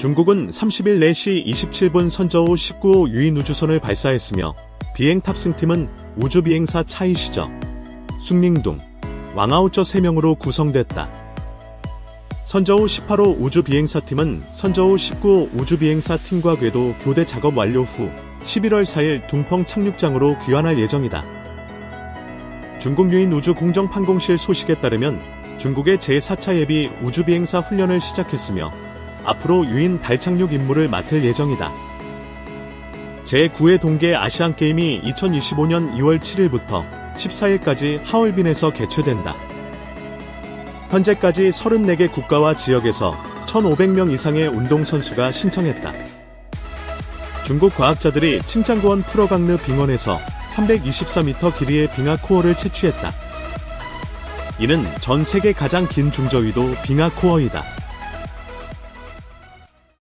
중국은 30일 4시 27분 선저우 19호 유인 우주선을 발사했으며 비행 탑승팀은 우주비행사 차이시저, 숭링둥, 왕아우쩌 3명으로 구성됐다. 선저우 18호 우주비행사팀은 선저우 19호 우주비행사 팀과 궤도 교대 작업 완료 후 11월 4일 둥펑 착륙장으로 귀환할 예정이다. 중국 유인 우주 공정판공실 소식에 따르면 중국의 제4차 예비 우주비행사 훈련을 시작했으며 앞으로 유인 달 착륙 임무를 맡을 예정이다. 제9회 동계 아시안게임이 2025년 2월 7일부터 14일까지 하얼빈에서 개최된다. 현재까지 34개 국가와 지역에서 1,500명 이상의 운동선수가 신청했다. 중국 과학자들이 칭짱고원 풀어강르 빙원에서 324m 길이의 빙하 코어를 채취했다. 이는 전 세계 가장 긴 중저위도 빙하 코어이다.